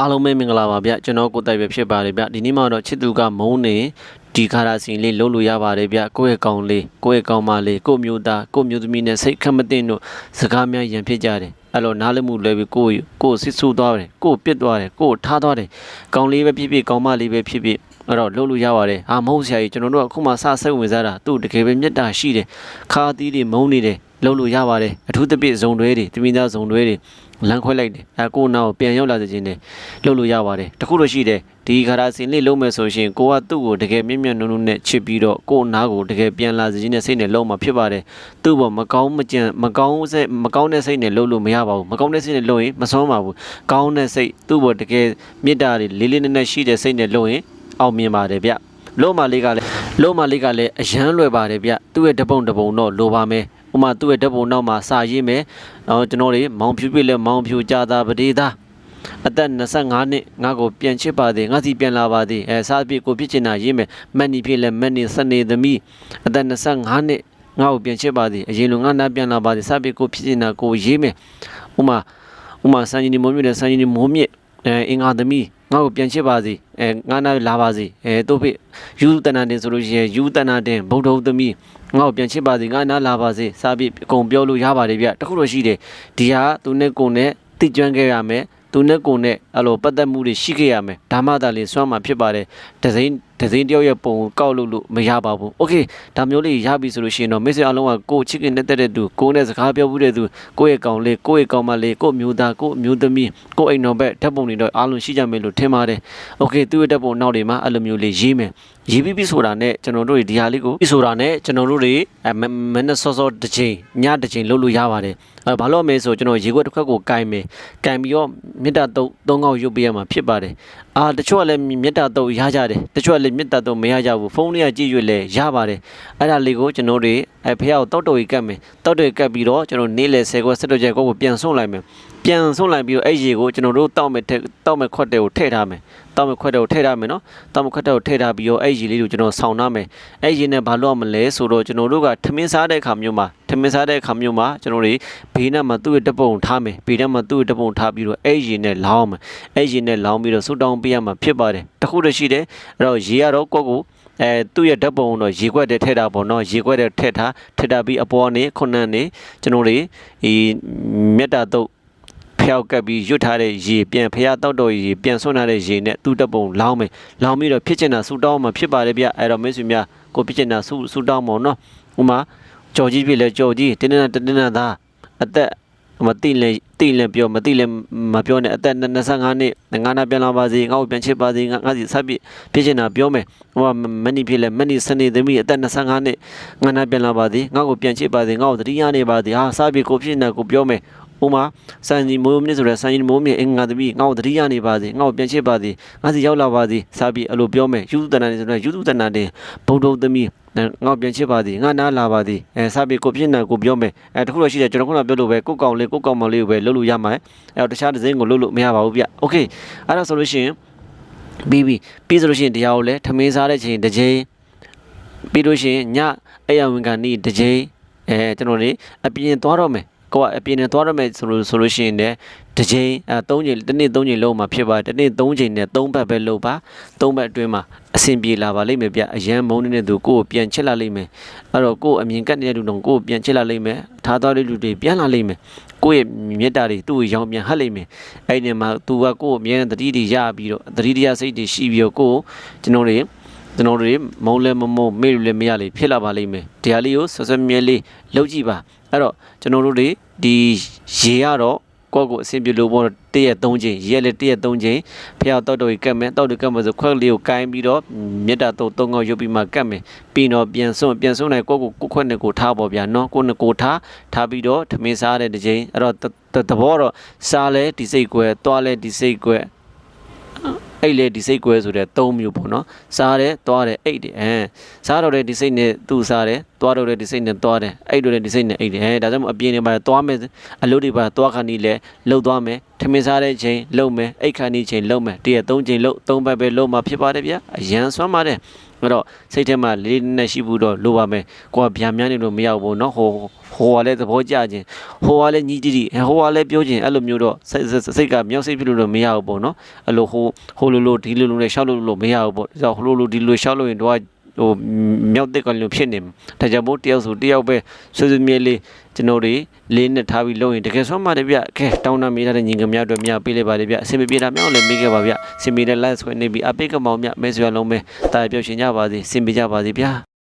အားလုံးပဲမင်္ဂလာပါဗျကျွန်တော်ကိုတိုက်ပဲဖြစ်ပါတယ်ဗျဒီနေ့မှတော့ချစ်သူကမုန်းနေဒီခါရစီလေးလုံးလို့ရပါတယ်ဗျကိုယ့်ရဲ့ကောင်လေးကိုယ့်ရဲ့ကောင်မလေးကိုယ့်မျိုးသားကိုယ့်မျိုးသမီးနဲ့စိတ်ခမသိတို့စကားများရန်ဖြစ်ကြတယ်အဲ့လိုနားလည်မှုလွယ်ပြီးကိုယ့်ကိုယ်ဆစ်ဆူသွားတယ်ကိုယ်ပစ်သွားတယ်ကိုယ်ထားသွားတယ်ကောင်လေးပဲဖြစ်ဖြစ်ကောင်မလေးပဲဖြစ်ဖြစ်အဲ့တော့လုံးလို့ရပါတယ်အာမဟုတ်ဆရာကြီးကျွန်တော်တို့ကအခုမှစစိတ်ဝင်စားတာသူ့တကယ်ပဲမေတ္တာရှိတယ်ခါသီးတွေမုန်းနေတယ် လုံးလို့ရပါတယ်အထူးသဖြင့်ဇုံတွဲတွေတမိသားဇုံတွဲတွေလမ်းခွဲလိုက်တယ်အဲကိုနောက်ပြန်ရောက်လာခြင်းနဲ့လှုပ်လို့ရပါတယ်တခုလို့ရှိတယ်ဒီခါရာစင်လေးလုံးမယ်ဆိုရှင်ကိုကသူ့ကိုတကယ်မြင့်မြတ်နုံနုံနဲ့ချစ်ပြီးတော့ကိုနားကိုတကယ်ပြန်လာခြင်းနဲ့စိတ်နဲ့လုံးမှာဖြစ်ပါတယ်သူ့ဘောမကောင်းမကြံမကောင်းစိတ်မကောင်းတဲ့စိတ်နဲ့လှုပ်လို့မရပါဘူးမကောင်းတဲ့စိတ်နဲ့လှုပ်ရင်မဆုံးပါဘူးကောင်းတဲ့စိတ်သူ့ဘောတကယ်မေတ္တာတွေလေးလေးနက်နက်ရှိတဲ့စိတ်နဲ့လှုပ်ရင်အောင်မြင်ပါတယ်ဗျလုံးမလေးကလည်းလုံးမလေးကလည်းအရန်လွယ်ပါတယ်ဗျသူ့ရဲ့တပုံတပုံတော့လိုပါမယ်ဥမာသူ့ရဲ့ဓာတ်ပုံနောက်မှာစာရေးမယ်။အော်ကျွန်တော်တွေမောင်ဖြူပြည့်လဲမောင်ဖြူကြတာပဒေသားအသက်25နှစ်ငါ့ကိုပြန်ချစ်ပါသေးငါစီပြန်လာပါသေးအဲစာပြည့်ကိုဖြစ်ချင်တာရေးမယ်မက်နီဖြစ်လဲမက်နီစနေသမီးအသက်25နှစ်ငါ့ကိုပြန်ချစ်ပါသေးအရင်လိုငါနာပြန်လာပါသေးစာပြည့်ကိုဖြစ်ချင်တာကိုရေးမယ်ဥမာဥမာစံကြီးနေမိုးမြင့်နဲ့စံကြီးနေမိုးမြင့်အဲအင်္ဂါသမီး ငါ့ကိုပြန်ချစ်ပါစေအဲငါနာလာပါစေအဲတို့ဖြစ်ယူတနာတင်ဆိုလို့ရှိရင်ယူတနာတင်ဗုဒ္ဓသမီးငါ့ကိုပြန်ချစ်ပါစေငါနာလာပါစေစာပြအကုန်ပြောလို့ရပါတယ်ဗျတခုတော့ရှိတယ်ဒီဟာသူနဲ့ကိုနဲ့တိကျွမ်းခဲ့ရမယ်သူနဲ့ကိုနဲ့အဲ့လိုပတ်သက်မှုတွေရှိခဲ့ရမယ်ဒါမှသာလေစွမ်းမှာဖြစ်ပါတယ်ဒဇိန် ဒဇင်းတယောက်ရဲ့ပုံကိုကောက်လို့လို့မရပါဘူး။ Okay ဒါမျိုးလေးရပြီဆိုလို့ရှိရင်တော့မိတ်ဆွေအားလုံးကကိုချစ်ခင်နဲ့တက်တဲ့သူကိုနဲ့စကားပြောမှုတဲ့သူကိုရဲ့ကောင်လေးကိုရဲ့ကောင်မလေးကိုမျိုးသားကိုမျိုးသမီးကိုအိမ်တော်ဘက်ဓာတ်ပုံတွေတော့အားလုံးရှိကြမယ်လို့ထင်ပါတယ်။ Okay သူ့ရဲ့ဓာတ်ပုံနောက်တွေမှာအဲ့လိုမျိုးလေးရေးမယ် ရေးပြီးပြီဆိုတာနဲ့ကျွန်တော်တို့ဒီဟာလေးကိုပြီဆိုတာနဲ့ကျွန်တော်တို့တွေအဲမနက်စောစောတစ်ချိန်ညတစ်ချိန်လုပ်လို့ရပါတယ်အဲဘာလို့မလဲဆိုကျွန်တော်ရေခွက်တစ်ခွက်ကိုကင်မယ်ကင်ပြီးတော့မေတ္တာတုတ်သုံးခေါက်ရုပ်ပေးရမှာဖြစ်ပါတယ်အာတချို့ကလည်းမေတ္တာတုတ်ရကြတယ်တချို့ကလည်းမေတ္တာတုတ်မရကြဘူးဖုန်းလေးကကြည့်ရွလဲရပါတယ်အဲ့ဒါလေးကိုကျွန်တော်တွေ အဲဖះကိုတောက်တော်ကြီးကတ်မယ်တောက်တော်ကြီးကတ်ပြီးတော့ကျွန်တော်နေ့လေ10ခွက်17ချက်ကိုပြန်ဆုံးလိုက်မယ်ပြန်ဆုံးလိုက်ပြီးတော့အဲ့ရေကိုကျွန်တော်တို့တောက်မယ်တောက်မယ်ခွက်တဲ့ကိုထည့်ထားမယ်တောက်မခွက်တော့ထည့်ထားမယ်နော်တောက်မခွက်တော့ထည့်ထားပြီးတော့အဲ့ရေလေးကိုကျွန်တော်ဆောင်းထားမယ်အဲ့ရေနဲ့ဘာလို့ရမလဲဆိုတော့ကျွန်တော်တို့ကထမင်းစားတဲ့အခါမျိုးမှာထမင်းစားတဲ့အခါမျိုးမှာကျွန်တော်တွေဘေးနားမှာသူ့ရဲ့တပုံထားမယ်ဘေးနားမှာသူ့ရဲ့တပုံထားပြီးတော့အဲ့ရေနဲ့လောင်းမယ်အဲ့ရေနဲ့လောင်းပြီးတော့ဆူတောင်းပေးရမှာဖြစ်ပါတယ်တခုတည်းရှိတယ်အဲ့တော့ရေကတော့ကိုယ့်ကို အဲသူ့ရဲ့ဓာတ်ပုံတော့ရေခွက်တဲ့ထည့်တာပေါ့နော်ရေခွက်တဲ့ထည့်ထားထည့်တာပြီးအပေါ်နေခုနန်းနေကျွန်တော်တွေဒီမေတ္တာတုတ်ဖျောက်ကပ်ပြီးရွတ်ထားတဲ့ရေပြန်ဖျားတောက်တော်ရေပြန်ဆွမ်းထားတဲ့ရေနဲ့သူ့တပ်ပုံလောင်းမယ်လောင်းပြီးတော့ဖြစ်ချင်တာဆူတောင်းမှဖြစ်ပါတယ်ဗျအဲ့တော့မိတ်ဆွေများကိုဖြစ်ချင်တာဆူဆူတောင်းမော်နော်ဥမာကြော်ကြီးဖြစ်လဲကြော်ကြီးတင်းတင်းတင်းတင်းသားအသက် မတိလဲတိလဲပြောမတိလဲမပြောနဲ့အသက်25နှစ်ငါးနာပြန်လာပါစေငါ့ကိုပြန်ချစ်ပါစေငါငါစီဆက်ပြဖြစ်ချင်တာပြောမယ်ဟိုမနီဖြစ်လဲမနီစနေသမီးအသက်25နှစ်ငါနာပြန်လာပါစေငါ့ကိုပြန်ချစ်ပါစေငါ့ကိုတတိယနေပါစေဟာဆက်ပြကိုဖြစ်နေတာကိုပြောမယ် ဥမာစံကြီးမိုးမြင့်ဆိုတဲ့စံကြီးမိုးမြင့်အင်္ဂါသမီးငါ့ကိုတတိယနေပါစေငါ့ကိုပြန်ချစ်ပါစေငါစီရောက်လာပါစေစားပြီးအဲ့လိုပြောမယ်ယူသူတဏ္ဍာနေဆိုတဲ့ယူသူတဏ္ဍာတင်ဘုံတော်သမီးငါ့ပြန်ချစ်ပါသည်ငါနားလာပါသည်အဲစားပြီးကိုပြင်းတယ်ကိုပြောမယ်အဲတခုတော့ရှိတယ်ကျွန်တော်ခုနပြောလို့ပဲကိုကောင်လေးကိုကောင်မလေးကိုပဲလှုပ်လို့ရမှာအဲတော့တခြားဒီဇိုင်းကိုလှုပ်လို့မရပါဘူးဗျโอเคအဲ့ဒါဆိုလို့ရှိရင်ပြီးပြီပြီးဆိုလို့ရှိရင်တရားကိုလည်းထမင်းစားတဲ့ချိန်တစ်ချိန်ပြီးလို့ရှိရင်ညအဲ့ရဝင်ကန်ဤတစ်ချိန်အဲကျွန်တော်နေအပြင်သွားတော့မယ် ကိုကအပြင်နဲ့သွားရမယ်ဆိုလို့ဆိုလို့ရှိရင်လည်းတစ်ချိန်အဲ၃ချိန်တစ်နေ့၃ချိန်လုံးမှာဖြစ်ပါတစ်နေ့၃ချိန်နဲ့၃ဘက်ပဲလုံးပါ၃ဘက်အတွင်းမှာအဆင်ပြေလာပါလိမ့်မယ်ဗျအရန်မုန်းနေတဲ့သူကိုကိုပြန်ချစ်လာလိမ့်မယ်အဲ့တော့ကိုအမြင်ကတ်နေတဲ့လူတော့ကိုပြန်ချစ်လာလိမ့်မယ်ထားသွားတဲ့လူတွေပြန်လာလိမ့်မယ်ကိုရဲ့မေတ္တာတွေသူ့ကိုရောင်းပြန်ဟတ်လိမ့်မယ်အဲ့ဒီမှာသူကကိုအမြဲတမ်းတတိတွေရပြီးတော့တတိတရားစိတ်တွေရှိပြီးတော့ကိုကျွန်တော်တွေကျွန်တော်တွေမုံလဲမမုံမေ့လည်းမရလေဖြစ်လာပါလိမ့်မယ်တရားလေးကိုဆက်ဆက်မြဲလေးလုပ်ကြည့်ပါအဲ့တော့ကျွန်တော်တို့တွေဒီရေရတော့ကိုယ့်ကိုအဆင်ပြေလို့ပေါ့တရက်၃ချိန်ရက်လည်းတရက်၃ချိန်ဖះတောက်တော်ကြီးကတ်မယ်တောက်တော်ကတ်မယ်ဆိုခွက်လေးကိုကိုင်းပြီးတော့မြတ်တာတော့သုံးကောက်ရုပ်ပြီးမှကတ်မယ်ပြီးတော့ပြန်စွန့်ပြန်စွန့်လိုက်ကိုယ့်ကိုကိုခွက်နဲ့ကိုထားပေါ့ဗျာနော်ကိုနဲ့ကိုထားထားပြီးတော့ထမင်းစားတဲ့တစ်ချိန်အဲ့တော့တဘောတော့စားလဲဒီစိတ်ကွယ်သွားလဲဒီစိတ်ကွယ် အဲ့လေဒီစိတ်ကွဲဆိုတဲ့၃မျိုးပေါ့နော်စားတယ်သွားတယ်အိတ်တယ်အဲစားတော့တဲ့ဒီစိတ်နဲ့သူ့စားတယ်သွားတော့တဲ့ဒီစိတ်နဲ့သွားတယ်အိတ်တော့တဲ့ဒီစိတ်နဲ့အိတ်တယ်အဲဒါကြောင့်မို့အပြင်းနေပါသွားမယ်အလုပ်တွေပါသွားခါနီးလဲလှုပ်သွားမယ်ထမင်းစားတဲ့ချိန်လှုပ်မယ်အိတ်ခါနီးချိန်လှုပ်မယ်တရက်၃ချိန်လှုပ်၃ဘက်ပဲလှုပ်မှဖြစ်ပါတယ်ဗျအရန်ဆွမ်းပါတယ် အဲအဲ့တော့စိတ်ထဲမှာလေးလေးနဲ့ရှိဘူးတော့လိုပါမယ်ကိုကဗျာများနေလို့မရဘူးနော်ဟိုဟိုကလည်းသဘောကျခြင်းဟိုကလည်းညီတီတီဟိုကလည်းပြောခြင်းအဲ့လိုမျိုးတော့စိတ်စိတ်ကမြောက်စိတ်ဖြစ်လို့တော့မရဘူးပေါ့နော်အဲ့လိုဟိုဟိုလိုလိုဒီလိုလိုနဲ့ရှောက်လို့လို့မရဘူးပေါ့ဒါကြောင့်ဟိုလိုလိုဒီလိုရှောက်လို့ရင်တော့ ဟိုမြောက်တဲ့ကောင်လိုဖြစ်နေမှာဒါကြောင့်မို့တယောက်ဆိုတယောက်ပဲဆွေဆွေမြဲလေးကျွန်တော်တွေလေးနဲ့ထားပြီးလုပ်ရင်တကယ်ဆုံးပါတယ်ဗျခဲတောင်းတမေးထားတဲ့ညီကများအတွက်များပေးလိုက်ပါတယ်ဗျအစင်မပြေတာမြောက်လည်းမေးခဲ့ပါဗျစင်မီတဲ့ live ဆွဲနေပြီးအပိတ်ကမောင်မြမဲဆွေလုံးမဲတာပြောရှင်ကြပါစေစင်ပြေကြပါစေဗျာ